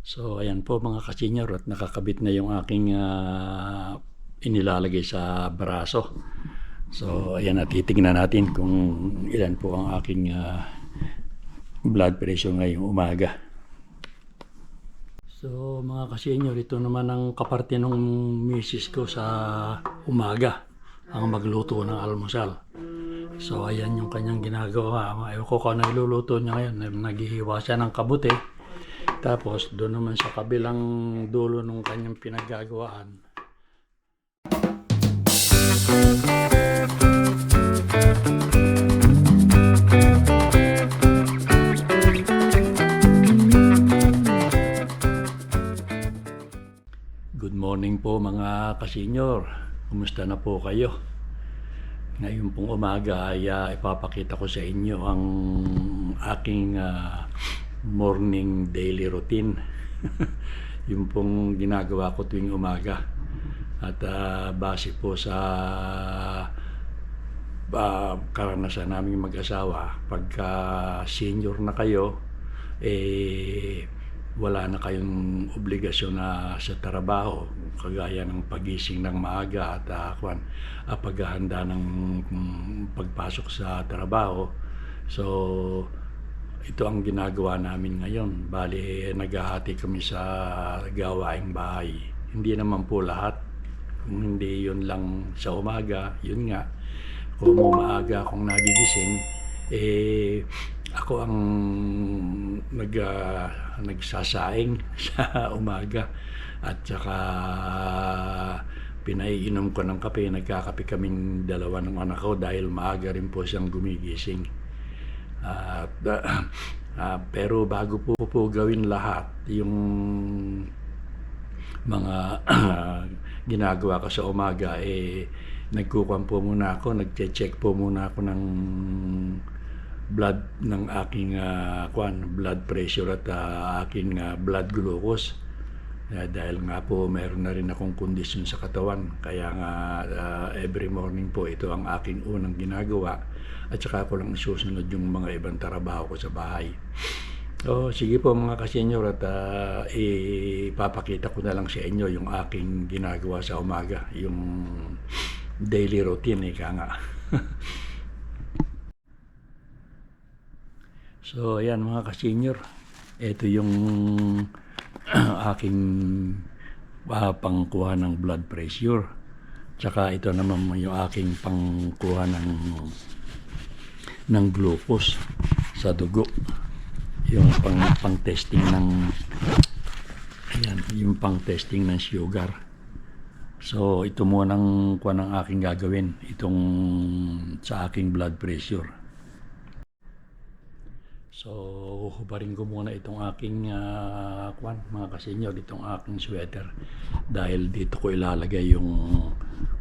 So ayan po mga kasenyor at nakakabit na yung aking ah, inilalagay sa braso. So ayan at titignan natin kung ilan po ang aking ah, blood pressure ngayong umaga. So mga kasenyor, ito naman ang kaparte ng misis ko sa umaga ang magluto ng almusal. So ayan yung kanyang ginagawa. Ayaw ko kung ano iluluto niya ngayon. Naghihiwa siya ng kabuti. Tapos doon naman sa kabilang dulo ng kanyang pinaggagawaan. Good morning po mga kasenyor. Kumusta na po kayo? Ngayon pong umaga ay ah, ipapakita ko sa inyo ang aking ah, morning daily routine. Yung pong ginagawa ko tuwing umaga. At ah, base po sa ah, karanasan naming mag-asawa, pagka senior na kayo, eh wala na kayong obligasyon na sa trabaho kagaya ng pagising ng maaga at uh, kwan, ah, paghahanda ng mm, pagpasok sa trabaho. So, ito ang ginagawa namin ngayon. Bali, naghahati kami sa gawaing bahay. Hindi naman po lahat. Kung hindi yun lang sa umaga, yun nga. Kung maaga akong nagigising, eh, ako ang nag, ah, nagsasaing sa umaga at saka pinaiinom ko ng kape. Nagkakape kaming dalawa ng anak ko dahil maaga rin po siyang gumigising. At, ah, ah, pero bago po po gawin lahat, yung mga ginagawa ko sa umaga, eh, nagkukuhan po muna ako, nagche-check po muna ako ng blood ng aking ah, kwan, blood pressure at ah, aking ah, blood glucose. Ah, dahil nga po meron na rin akong kondisyon sa katawan. Kaya nga ah, every morning po ito ang aking unang ginagawa. At saka ko lang susunod yung mga ibang trabaho ko sa bahay. So, sige po mga kasenyor at ah, ipapakita ko na lang sa inyo yung aking ginagawa sa umaga. Yung daily routine, ika nga. So, ayan mga ka-senior. Ito yung aking ah, pangkuha ng blood pressure. Tsaka ito naman yung aking pangkuha ng ng glucose sa dugo. Yung pang, pang testing ng ayan, yung pang testing ng sugar. So, ito muna ang kuha ng aking gagawin. Itong sa aking blood pressure. So, hubarin ko muna itong aking ah, kwan, mga kasenyor, itong aking sweater. Dahil dito ko ilalagay yung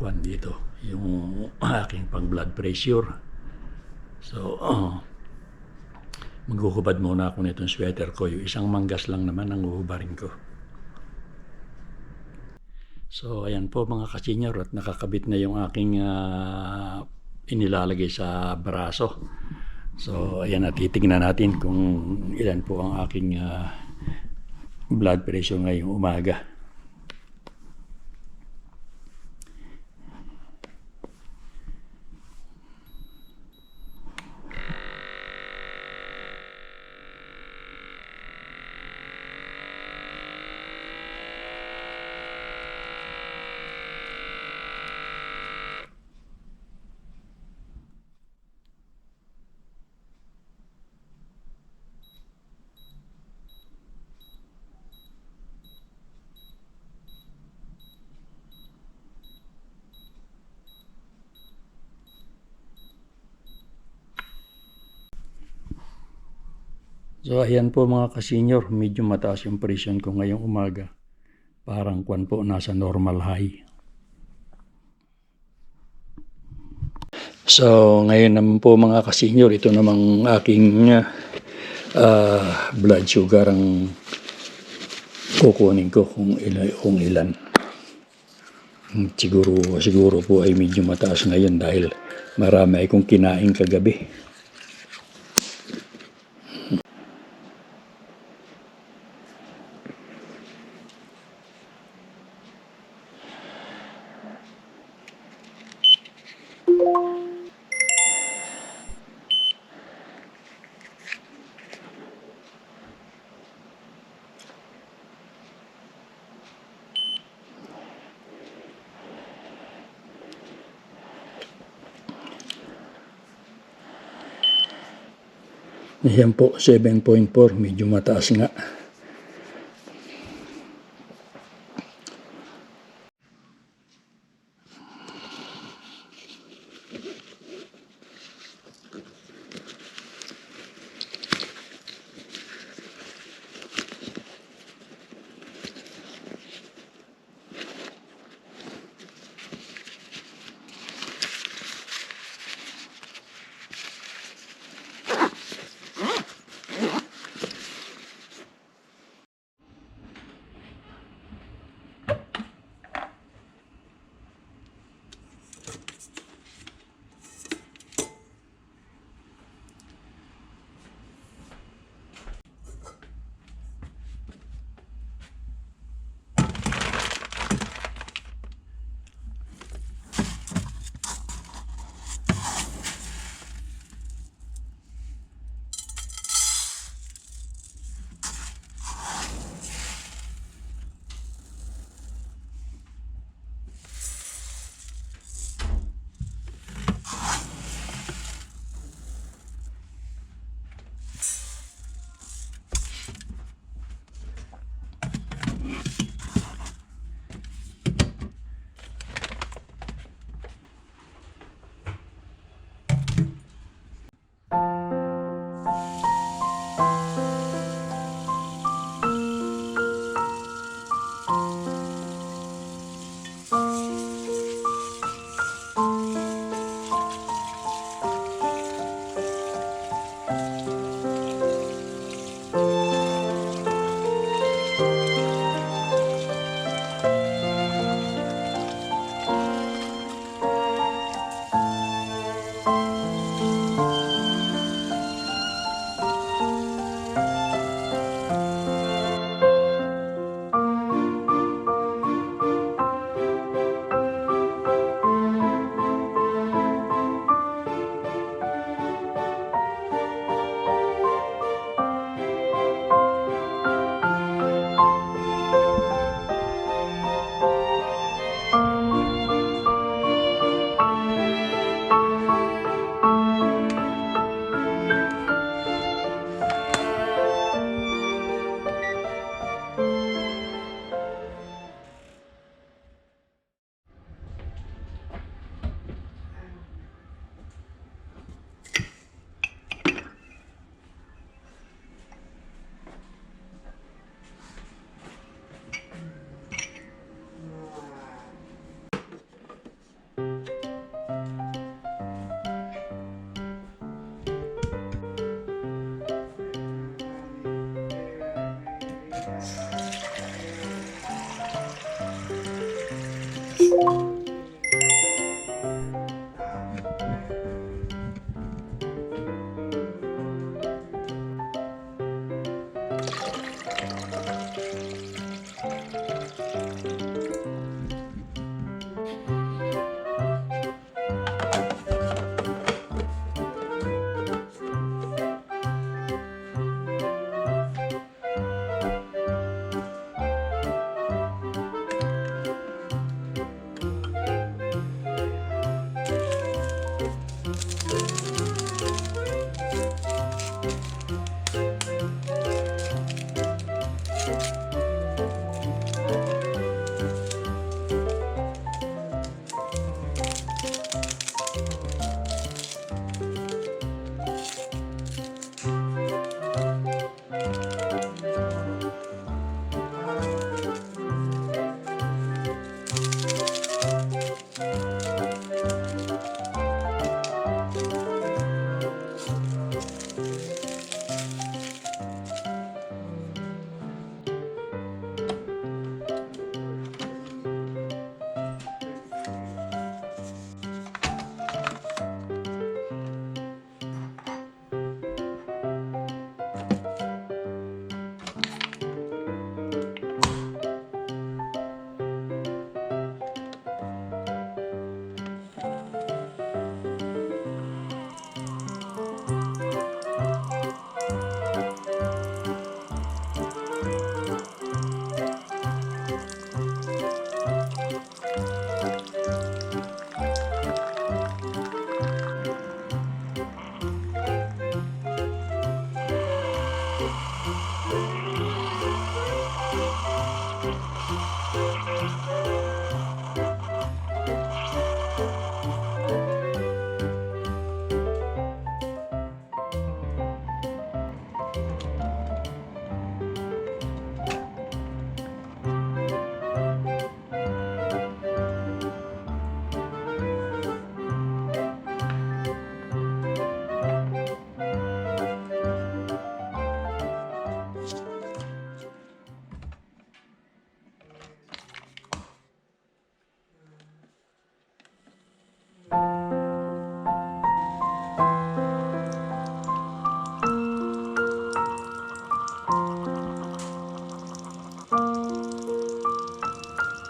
kwan dito, yung aking pang blood pressure. So, maghuhubad muna ako nitong sweater ko. Yung isang manggas lang naman ang huhubarin ko. So, ayan po mga kasenyor at nakakabit na yung aking ah, inilalagay sa braso. So, ayan at titignan natin kung ilan po ang aking ah, blood pressure ngayong umaga. So, ayan po mga kasenyor, medyo mataas yung presyon ko ngayong umaga. Parang kwan po, nasa normal high. So, ngayon naman po mga kasenyor, ito namang aking ah, blood sugar ang kukunin ko kung ilan. Kung ilan. Hmm, Siguro, siguro po ay medyo mataas ngayon dahil marami akong kinain kagabi. Ayan po, 7.4. Medyo mataas nga.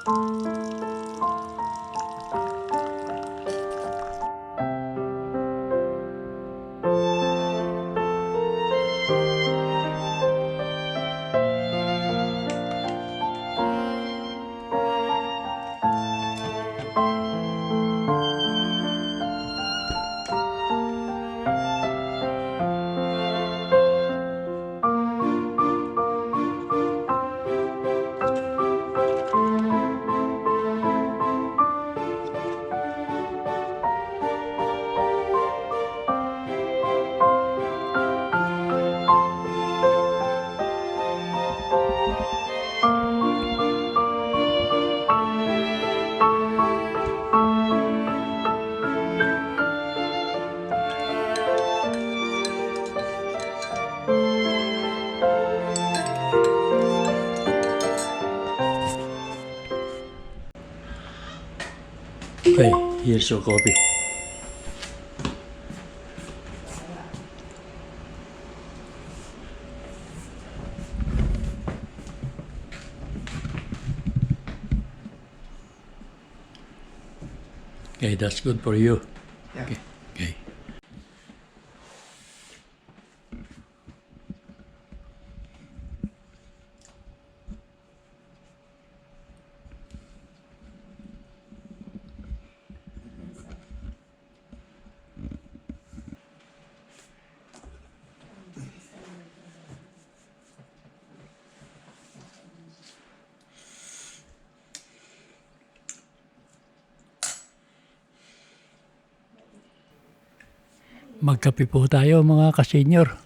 Música Okay, here's your coffee. Okay, that's good for you. Magkape po tayo mga kasenyor.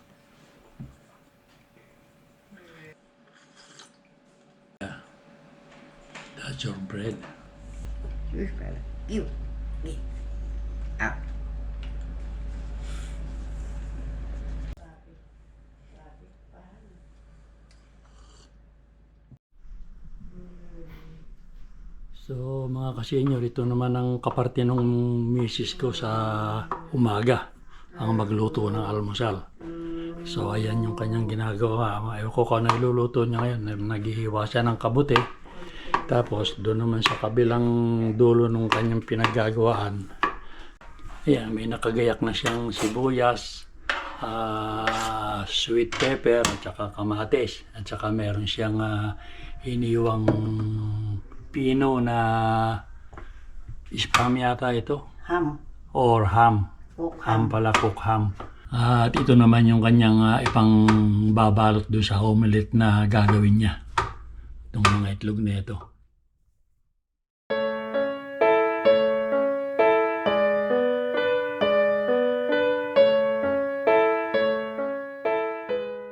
That's your bread. Here's brother. You. Me. Out. So mga kasenyor, ito naman ang kaparte ng misis ko sa umaga ang magluto ng almusal. So ayan yung kanyang ginagawa. Ayaw ko kung ano iluluto niya ngayon. Naghihiwa siya ng kabuti. Tapos doon naman sa kabilang dulo ng kanyang pinaggagawaan. Ayan, may nakagayak na siyang sibuyas, ah, sweet pepper, at saka kamatis. At saka meron siyang ah, iniwang pino na spam yata ito. Ham. Or ham. Ham pala, cook ham. At ito naman yung kanyang ah, ipang babalot doon sa omelet na gagawin niya. Itong mga itlog na ito.